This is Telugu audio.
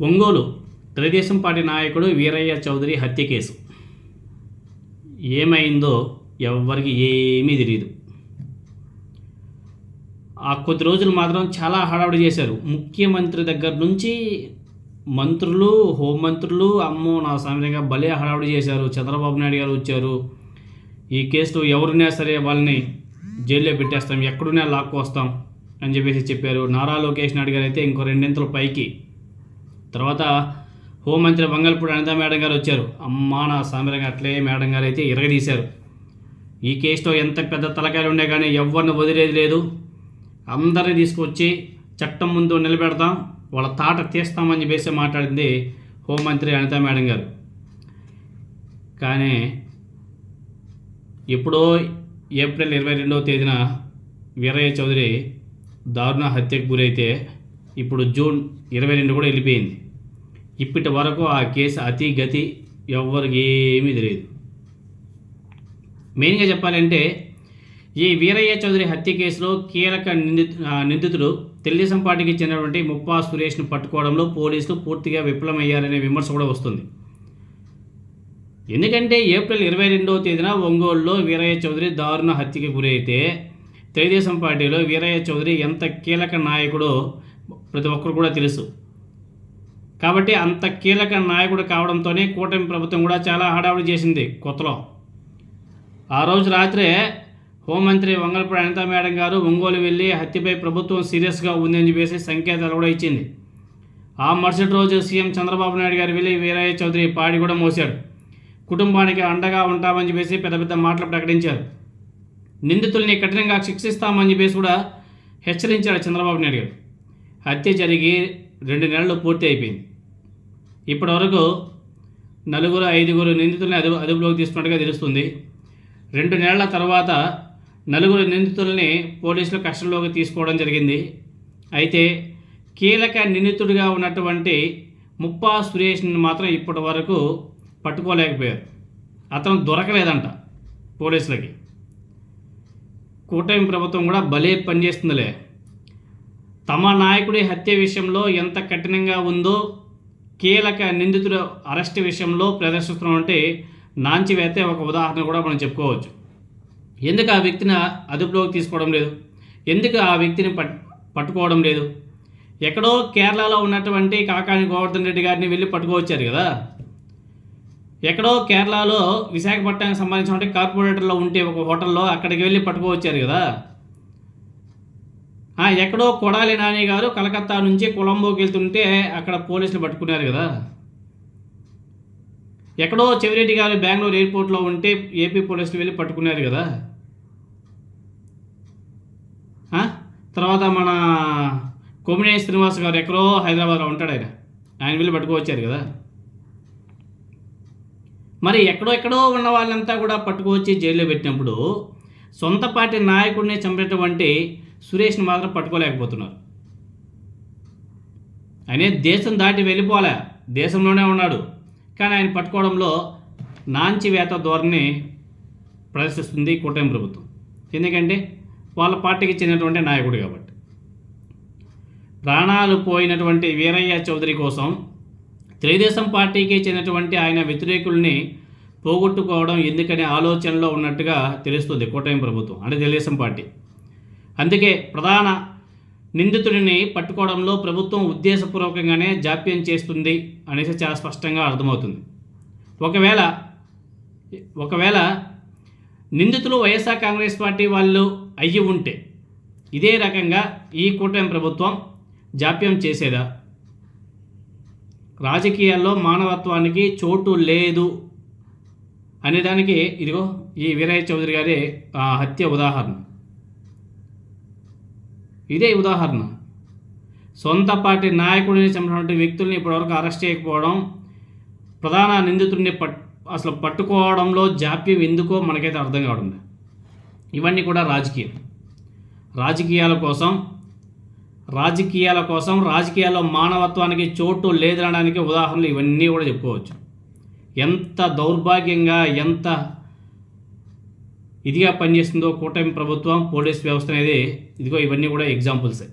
ఒంగోలు తెలుగుదేశం పార్టీ నాయకుడు వీరయ్య చౌదరి హత్య కేసు. ఏమైందో ఎవ్వరికి ఏమీ తెలియదు ఆ కొద్ది రోజులు మాత్రం చాలా హడావుడి చేశారు. ముఖ్యమంత్రి దగ్గర నుంచి మంత్రులు హోంమంత్రులు అమ్మో నా సమయంగా భలే హడావుడి చేశారు. చంద్రబాబు నాయుడు గారు వచ్చారు. ఈ కేసులో ఎవరున్నా సరే వాళ్ళని జైల్లో పెట్టేస్తాం ఎక్కడున్నా లాక్కు వస్తాం అని చెప్పేసి చెప్పారు. నారా లోకేష్ నాయుడు గారు అయితే ఇంకో రెండింతలు పైకి తర్వాత హోంమంత్రి బంగల్పూడి అనిత మేడం గారు వచ్చారు. అమ్మా నా సామిరంగా అట్లే మేడం గారు అయితే ఇరగదీశారు. ఈ కేసులో ఎంత పెద్ద తలకాయలు ఉండే కానీ ఎవరిని వదిలేది లేదు. అందరిని తీసుకొచ్చి చట్టం ముందు నిలబెడతాం వాళ్ళ తాట తీస్తామని చెప్పేసి మాట్లాడింది హోంమంత్రి అనిత మేడం గారు. కానీ ఎప్పుడో ఏప్రిల్ ఇరవై రెండవ తేదీన వీరయ్య చౌదరి దారుణ హత్యకు గురైతే ఇప్పుడు జూన్ ఇరవై రెండు కూడా వెళ్ళిపోయింది. ఇప్పటి వరకు ఆ కేసు అతి గతి ఎవ్వరికి ఏమీ తెలియదు. మెయిన్గా చెప్పాలంటే ఈ వీరయ్య చౌదరి హత్య కేసులో కీలక నింది నిందితుడు తెలుగుదేశం పార్టీకి చెందినటువంటి ముప్పా సురేష్ను పట్టుకోవడంలో పోలీసులు పూర్తిగా విఫలమయ్యారనే విమర్శ కూడా వస్తుంది. ఎందుకంటే ఏప్రిల్ ఇరవై రెండవ తేదీన ఒంగోలులో వీరయ్య చౌదరి దారుణ హత్యకి గురైతే తెలుగుదేశం పార్టీలో వీరయ్య చౌదరి ఎంత కీలక నాయకుడో ప్రతి ఒక్కరు కూడా తెలుసు. కాబట్టి అంత కీలక నాయకుడు కావడంతోనే కూటమి ప్రభుత్వం కూడా చాలా హడావుడి చేసింది కొత్తలో. ఆ రోజు రాత్రే హోంమంత్రి వంగల్పూడి అనితా మేడం గారు ఒంగోలు వెళ్ళి హత్యపై ప్రభుత్వం సీరియస్గా ఉందని చెప్పేసి సంకేతాలు కూడా ఇచ్చింది. ఆ మరుసటి రోజు సీఎం చంద్రబాబు నాయుడు గారు వెళ్ళి వీరయ్య చౌదరి పాడి కూడా మోశాడు. కుటుంబానికి అండగా ఉంటామని చెప్పేసి పెద్ద పెద్ద మాటలు ప్రకటించారు. నిందితుల్ని కఠినంగా శిక్షిస్తామని చెప్పేసి కూడా హెచ్చరించాడు చంద్రబాబు నాయుడు గారు. హత్య జరిగి రెండు నెలలు పూర్తి అయిపోయింది. ఇప్పటివరకు నలుగురు ఐదుగురు నిందితుల్ని అదుపు అదుపులోకి తీసుకున్నట్టుగా తెలుస్తుంది. రెండు నెలల తర్వాత నలుగురు నిందితుల్ని పోలీసులు కస్టడీలోకి తీసుకోవడం జరిగింది. అయితే కీలక నిందితుడిగా ఉన్నటువంటి ముప్పా సురేష్ని మాత్రం ఇప్పటి వరకు పట్టుకోలేకపోయారు. అతను దొరకలేదంట పోలీసులకి. కూటమి ప్రభుత్వం కూడా భలే పనిచేస్తుందిలే. తమ నాయకుడి హత్య విషయంలో ఎంత కఠినంగా ఉందో కీలక నిందితుడు అరెస్ట్ విషయంలో ప్రదర్శిస్తున్నామంటే నాంచివేతే ఒక ఉదాహరణ కూడా మనం చెప్పుకోవచ్చు. ఎందుకు ఆ వ్యక్తిని అదుపులోకి తీసుకోవడం లేదు? ఎందుకు ఆ వ్యక్తిని పట్ పట్టుకోవడం లేదు? ఎక్కడో కేరళలో ఉన్నటువంటి కాకాని గోవర్ధన్ రెడ్డి గారిని వెళ్ళి పట్టుకోవచ్చారు కదా. ఎక్కడో కేరళలో విశాఖపట్నానికి సంబంధించిన కార్పొరేటర్లో ఉంటే ఒక హోటల్లో అక్కడికి వెళ్ళి పట్టుకోవచ్చారు కదా. ఎక్కడో కొడాలి నాని గారు కలకత్తా నుంచి కొలంబోకి వెళ్తుంటే అక్కడ పోలీసులు పట్టుకున్నారు కదా. ఎక్కడో చెవిరెడ్డి గారు బెంగళూరు ఎయిర్పోర్ట్లో ఉంటే ఏపీ పోలీసులు వెళ్ళి పట్టుకున్నారు కదా. తర్వాత మన కొమినే శ్రీనివాస్ గారు ఎక్కడో హైదరాబాద్లో ఉంటాడు ఆయన. ఆయన వెళ్ళి పట్టుకోవచ్చారు కదా. మరి ఎక్కడో ఎక్కడో ఉన్న వాళ్ళంతా కూడా పట్టుకొచ్చి జైల్లో పెట్టినప్పుడు సొంత పార్టీ నాయకుడిని చంపేటువంటి సురేష్ని మాత్రం పట్టుకోలేకపోతున్నారు. ఆయన దేశం దాటి వెళ్ళిపోలే. దేశంలోనే ఉన్నాడు. కానీ ఆయన పట్టుకోవడంలో నాంచివేత ధోరణి ప్రదర్శిస్తుంది కూటమి ప్రభుత్వం. ఎందుకంటే వాళ్ళ పార్టీకి చెందినటువంటి నాయకుడు కాబట్టి. ప్రాణాలు పోయినటువంటి వీరయ్య చౌదరి కోసం తెలుగుదేశం పార్టీకి చెందినటువంటి ఆయన వ్యతిరేకుల్ని పోగొట్టుకోవడం ఎందుకనే ఆలోచనలో ఉన్నట్టుగా తెలుస్తుంది కూటమి ప్రభుత్వం అంటే తెలుగుదేశం పార్టీ. అందుకే ప్రధాన నిందితుడిని పట్టుకోవడంలో ప్రభుత్వం ఉద్దేశపూర్వకంగానే జాప్యం చేస్తుంది అనేసి చాలా స్పష్టంగా అర్థమవుతుంది. ఒకవేళ ఒకవేళ నిందితులు వైఎస్ఆర్ కాంగ్రెస్ పార్టీ వాళ్ళు అయ్యి ఉంటే ఇదే రకంగా ఈ కూటమి ప్రభుత్వం జాప్యం చేసేదా? రాజకీయాల్లో మానవత్వానికి చోటు లేదు అనేదానికి ఇదిగో ఈ వీరయ్య చౌదరి గారి ఆ, హత్య ఉదాహరణ. ఇదే ఉదాహరణ. సొంత పార్టీ నాయకుడిని చంపినటువంటి వ్యక్తుల్ని ఇప్పటివరకు అరెస్ట్ చేయకపోవడం ప్రధాన నిందితుడిని పట్ అసలు పట్టుకోవడంలో జాప్యం ఎందుకో మనకైతే అర్థం కావడం ఇవన్నీ కూడా రాజకీయం. రాజకీయాల కోసం రాజకీయాల కోసం రాజకీయాల్లో మానవత్వానికి చోటు లేదనడానికి ఉదాహరణలు ఇవన్నీ కూడా చెప్పుకోవచ్చు. ఎంత దౌర్భాగ్యంగా ఎంత ఇదిగా పనిచేస్తుందో కూటమి ప్రభుత్వం పోలీస్ వ్యవస్థ అనేది ఇదిగో ఇవన్నీ కూడా ఎగ్జాంపుల్సే